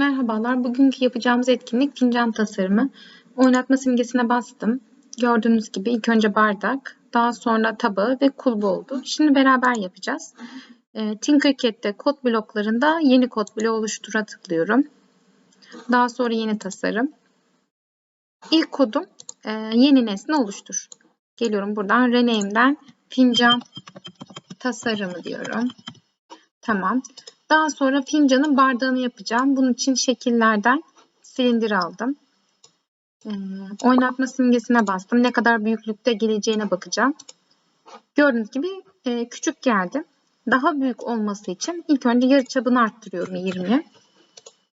Merhabalar. Bugünkü yapacağımız etkinlik fincan tasarımı. Oynatma simgesine bastım. Gördüğünüz gibi ilk önce bardak, daha sonra tabağı ve kulbu oldu. Şimdi beraber yapacağız. E, Tinkercad'de kod bloklarında yeni kod bloğu oluştura tıklıyorum. Daha sonra yeni tasarım. İlk kodum e, yeni nesne oluştur. Geliyorum buradan Rename'den fincan tasarımı diyorum. Tamam. Daha sonra fincanın bardağını yapacağım. Bunun için şekillerden silindir aldım. Ee, oynatma simgesine bastım. Ne kadar büyüklükte geleceğine bakacağım. Gördüğünüz gibi e, küçük geldi. Daha büyük olması için ilk önce yarı çapını arttırıyorum 20'ye.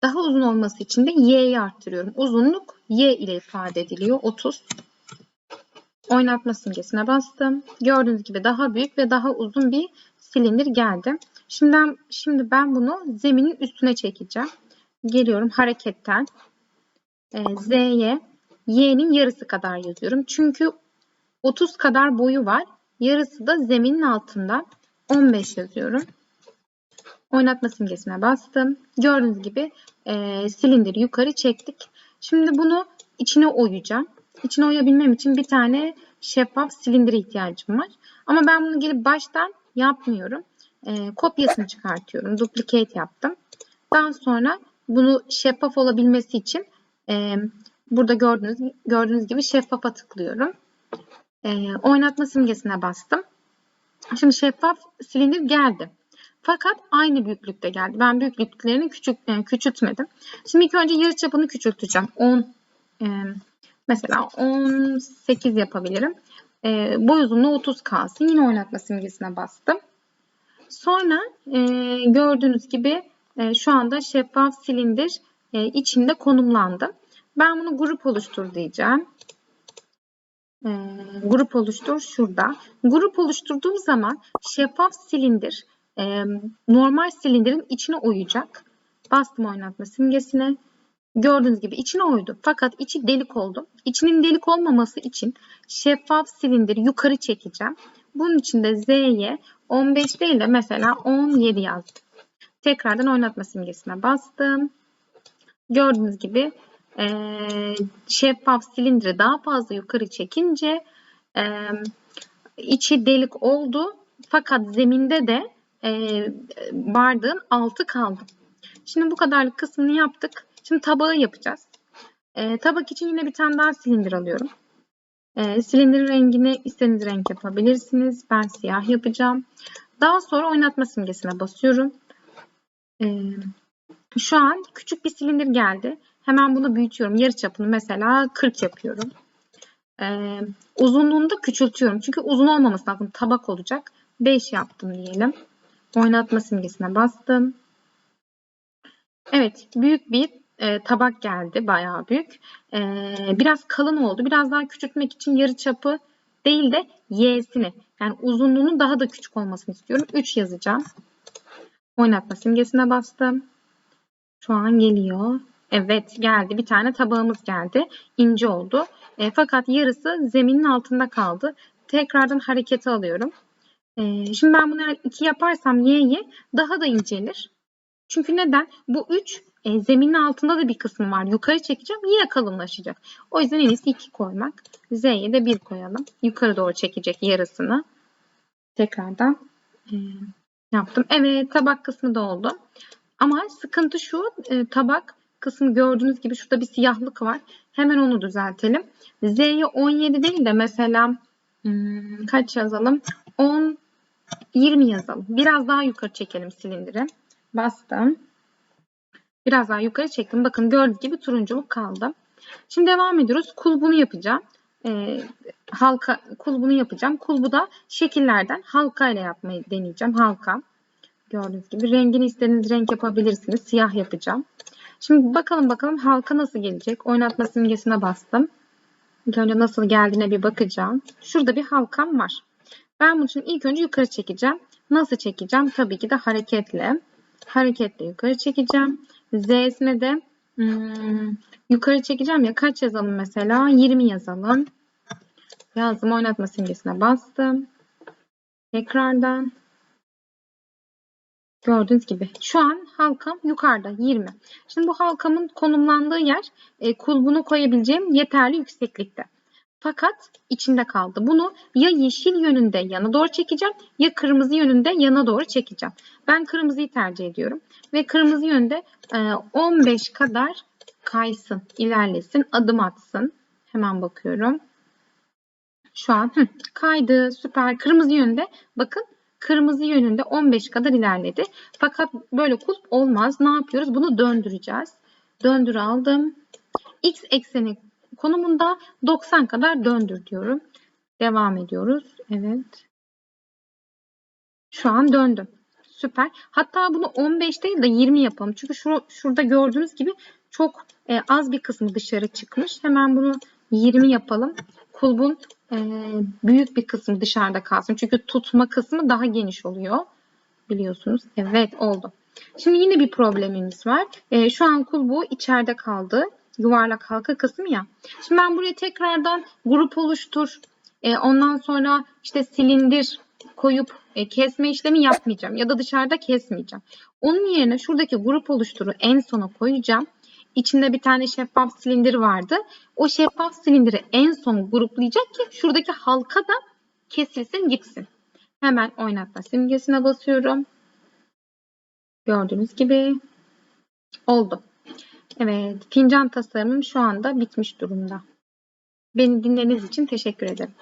Daha uzun olması için de y'yi arttırıyorum. Uzunluk y ile ifade ediliyor. 30. Oynatma simgesine bastım. Gördüğünüz gibi daha büyük ve daha uzun bir silindir geldi. Şimdi, şimdi ben bunu zeminin üstüne çekeceğim. Geliyorum hareketten e, Z'ye Y'nin yarısı kadar yazıyorum. Çünkü 30 kadar boyu var. Yarısı da zeminin altında 15 yazıyorum. Oynatma simgesine bastım. Gördüğünüz gibi e, silindiri yukarı çektik. Şimdi bunu içine oyacağım. İçine oyabilmem için bir tane şeffaf silindire ihtiyacım var. Ama ben bunu gelip baştan yapmıyorum e, kopyasını çıkartıyorum. Duplicate yaptım. Daha sonra bunu şeffaf olabilmesi için e, burada gördüğünüz, gördüğünüz gibi şeffafa tıklıyorum. E, oynatma simgesine bastım. Şimdi şeffaf silindir geldi. Fakat aynı büyüklükte geldi. Ben büyüklüklerini küçük, yani e, küçültmedim. Şimdi ilk önce yarı çapını küçülteceğim. 10 e, mesela 18 yapabilirim. E, boy uzunluğu 30 kalsın. Yine oynatma simgesine bastım. Sonra e, gördüğünüz gibi e, şu anda şeffaf silindir e, içinde konumlandı. Ben bunu grup oluştur diyeceğim. E, grup oluştur şurada. Grup oluşturduğum zaman şeffaf silindir e, normal silindirin içine oyacak. Bastım oynatma simgesine. Gördüğünüz gibi içine oydu. Fakat içi delik oldu. İçinin delik olmaması için şeffaf silindiri yukarı çekeceğim. Bunun için de Z'ye 15 değil de mesela 17 yazdım. Tekrardan oynatma simgesine bastım. Gördüğünüz gibi e, şeffaf silindiri daha fazla yukarı çekince e, içi delik oldu. Fakat zeminde de e, bardağın altı kaldı. Şimdi bu kadarlık kısmını yaptık. Şimdi tabağı yapacağız. E, tabak için yine bir tane daha silindir alıyorum. E, silindirin rengini istediğiniz renk yapabilirsiniz. Ben siyah yapacağım. Daha sonra oynatma simgesine basıyorum. E, şu an küçük bir silindir geldi. Hemen bunu büyütüyorum. Yarı çapını mesela 40 yapıyorum. E, uzunluğunu da küçültüyorum. Çünkü uzun olmaması lazım. Tabak olacak. 5 yaptım diyelim. Oynatma simgesine bastım. Evet, büyük bir e, tabak geldi. Bayağı büyük. E, biraz kalın oldu. Biraz daha küçültmek için yarı çapı değil de y'sini yani uzunluğunun daha da küçük olmasını istiyorum. 3 yazacağım. Oynatma simgesine bastım. Şu an geliyor. Evet geldi. Bir tane tabağımız geldi. İnce oldu. E, fakat yarısı zeminin altında kaldı. Tekrardan harekete alıyorum. E, şimdi ben bunu 2 yaparsam y'yi daha da incelir. Çünkü neden? Bu 3 e, zeminin altında da bir kısmı var. Yukarı çekeceğim yine kalınlaşacak. O yüzden en iyisi 2 koymak. Z'ye de 1 koyalım. Yukarı doğru çekecek yarısını. Tekrardan e, yaptım. Evet tabak kısmı da oldu. Ama sıkıntı şu e, tabak kısmı gördüğünüz gibi şurada bir siyahlık var. Hemen onu düzeltelim. Z'ye 17 değil de mesela hmm, kaç yazalım? 10 20 yazalım. Biraz daha yukarı çekelim silindiri. Bastım. Biraz daha yukarı çektim. Bakın gördüğünüz gibi turunculuk kaldı. Şimdi devam ediyoruz. Kulbunu yapacağım. Ee, halka kulbunu yapacağım. Kulbu da şekillerden halka ile yapmayı deneyeceğim. Halka. Gördüğünüz gibi rengini istediğiniz renk yapabilirsiniz. Siyah yapacağım. Şimdi bakalım bakalım halka nasıl gelecek. Oynatma simgesine bastım. İlk önce nasıl geldiğine bir bakacağım. Şurada bir halkam var. Ben bunun için ilk önce yukarı çekeceğim. Nasıl çekeceğim? Tabii ki de hareketle. Hareketle yukarı çekeceğim. Z'sine de hmm, yukarı çekeceğim ya kaç yazalım mesela? 20 yazalım. Yazdım oynatma simgesine bastım. Tekrardan Gördüğünüz gibi şu an halkam yukarıda 20. Şimdi bu halkamın konumlandığı yer e, kulbunu koyabileceğim yeterli yükseklikte. Fakat içinde kaldı. Bunu ya yeşil yönünde yana doğru çekeceğim ya kırmızı yönünde yana doğru çekeceğim. Ben kırmızıyı tercih ediyorum. Ve kırmızı yönde e, 15 kadar kaysın, ilerlesin, adım atsın. Hemen bakıyorum. Şu an hı, kaydı süper. Kırmızı yönde bakın kırmızı yönünde 15 kadar ilerledi. Fakat böyle kulp olmaz. Ne yapıyoruz? Bunu döndüreceğiz. Döndür aldım. X ekseni konumunda 90 kadar döndür diyorum. Devam ediyoruz. Evet. Şu an döndüm. Süper. Hatta bunu 15 değil de 20 yapalım. Çünkü şu, şurada gördüğünüz gibi çok e, az bir kısmı dışarı çıkmış. Hemen bunu 20 yapalım. Kulbun e, büyük bir kısmı dışarıda kalsın. Çünkü tutma kısmı daha geniş oluyor. Biliyorsunuz. Evet oldu. Şimdi yine bir problemimiz var. E, şu an kulbu içeride kaldı. Yuvarlak halka kısmı ya. Şimdi ben buraya tekrardan grup oluştur. E, ondan sonra işte silindir koyup e, kesme işlemi yapmayacağım. Ya da dışarıda kesmeyeceğim. Onun yerine şuradaki grup oluşturu en sona koyacağım. İçinde bir tane şeffaf silindir vardı. O şeffaf silindiri en son gruplayacak ki şuradaki halka da kesilsin gitsin. Hemen oynatma simgesine basıyorum. Gördüğünüz gibi oldu. Evet, fincan tasarımım şu anda bitmiş durumda. Beni dinlediğiniz için teşekkür ederim.